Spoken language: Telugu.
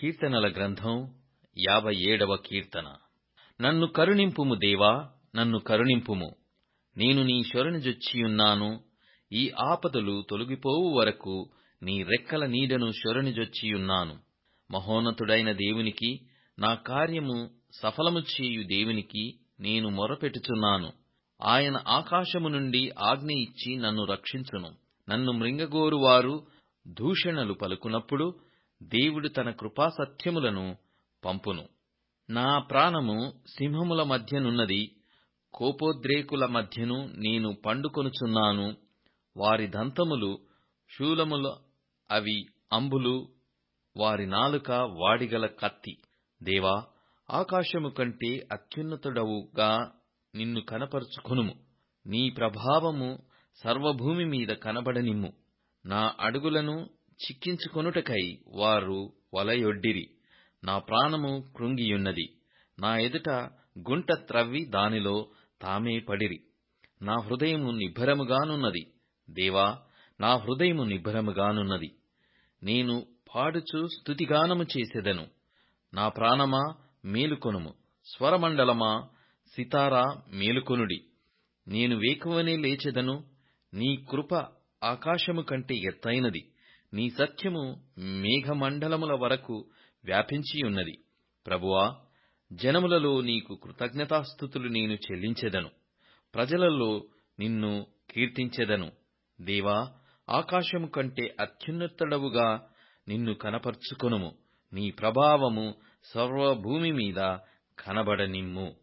కీర్తనల గ్రంథం యాభై ఏడవ కీర్తన. నన్ను కరుణింపుము దేవా నన్ను కరుణింపుము. నేను నీ శరణుజొచ్చియున్నాను ఈ ఆపదలు తొలగిపోవు వరకు నీ రెక్కల నీడను శరణుజొచ్చియున్నాను మహోన్నతుడైన దేవునికి నా కార్యము సఫలము చేయు దేవునికి నేను మొరపెట్టుచున్నాను. ఆయన ఆకాశము నుండి ఆజ్ఞ ఇచ్చి నన్ను రక్షించును. నన్ను మృంగగోరువారు దూషణలు పలుకునప్పుడు దేవుడు తన కృపాసత్యములను పంపును. నా ప్రాణము సింహముల మధ్యనున్నది కోపోద్రేకుల మధ్యను నేను పండుకొనుచున్నాను. వారి దంతములు శూలముల అవి అంబులు వారి నాలుక వాడిగల కత్తి. దేవా ఆకాశము కంటే అత్యున్నతుడవుగా నిన్ను కనపరుచుకొనుము. నీ ప్రభావము సర్వభూమి మీద కనబడనిమ్ము. నా అడుగులను చిక్కించుకొనుటకై వారు వలయొడ్డిరి. నా ప్రాణము కృంగియున్నది. నా ఎదుట గుంట త్రవ్వి దానిలో తామే పడిరి. నా హృదయము నిబ్బరముగానున్నది. దేవా నా హృదయము నిబ్బరముగానున్నది. నేను పాడుచు స్తుతిగానము చేసెదను. నా ప్రాణమా మేలుకొనుము. స్వరమండలమా సితారా మేలుకొనుడి. నేను వేకువనే లేచెదను. నీ కృప ఆకాశము కంటే ఎత్తైనది నీ సత్యము మేఘమండలముల వరకు వ్యాపించియున్నది ప్రభువా జనములలో నీకు కృతజ్ఞతాస్థుతులు నేను చెల్లించెదను. ప్రజలలో నిన్ను కీర్తించెదను. దేవా ఆకాశము కంటే అత్యున్నతుడవుగా నిన్ను కనపర్చుకొనుము. నీ ప్రభావము సర్వభూమి మీద కనబడనిమ్ము.